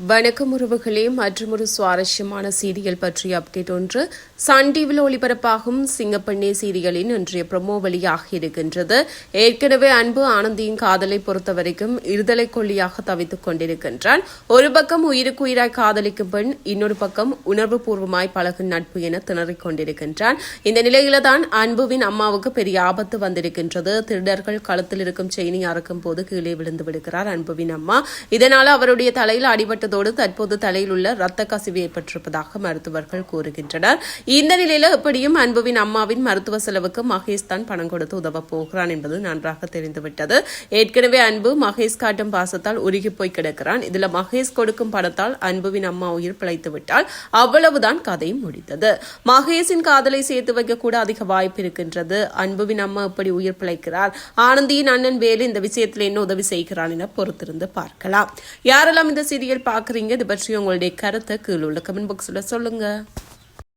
வணக்கம் உறவுகளே. மற்றொரு சுவாரஸ்யமான சீரியல் பற்றிய அப்டேட் ஒன்று. சன் டிவியில் ஒளிபரப்பாகும் சிங்கப்பெண்ணே சீரியலின் இன்றைய ப்ரமோ வழியாக இருக்கின்றது. ஏற்கனவே அன்பு ஆனந்தியின் காதலை பொறுத்தவரைக்கும் இருதலை கொல்லியாக தவித்துக் கொண்டிருக்கின்றான். ஒரு பக்கம் உயிருக்குயிராய் காதலிக்கும் பெண் இன்னொரு பக்கம் உணர்வு பூர்வமாய் பழகும் நட்பு என திணறிக் கொண்டிருக்கின்றான். இந்த நிலையில தான் அன்புவின் அம்மாவுக்கு பெரிய ஆபத்து வந்திருக்கின்றது. திருடர்கள் களத்தில் இருக்கும் செயினி அறுக்கும் போது கீழே விழுந்து விடுகிறார் அன்புவின் அம்மா. இதனால் அவருடைய தலையில் அடிபட்டு ஏற்பட்டதோடு தற்போது தலையில் உள்ள ரத்த கசிவு ஏற்பட்டிருப்பதாக மருத்துவர்கள் கூறுகின்றனர். இந்த நிலையில எப்படியும் அன்புவின் அம்மாவின் மருத்துவ செலவுக்கு மகேஷ் தான் பணம் கொடுத்து உதவ போகிறான் என்பது நன்றாக தெரிந்துவிட்டது. ஏற்கனவே அன்பு மகேஷ் காட்டும் பாசத்தால் உருகி போய் கிடக்கிறான். இதுல மகேஷ் கொடுக்கும் பணத்தால் அன்புவின் அம்மா உயிர் பிழைத்து விட்டால் அவ்வளவுதான் கதை முடித்தது மகேஷின் காதலை சேர்த்து வைக்க கூட அதிக வாய்ப்பு இருக்கின்றது. அன்புவின் அம்மா எப்படி உயிர் பிழைக்கிறார்? ஆனந்தியின் அண்ணன் வேலு இந்த விஷயத்தில் என்ன உதவி செய்கிறான் என பொறுத்திருந்து பார்க்கலாம். யாரெல்லாம் இந்த சீரியல் பார்க்குறீங்க. இது பற்றி உங்களுடைய கருத்தை கீழே உள்ள கமெண்ட் பாக்ஸில் சொல்லுங்க.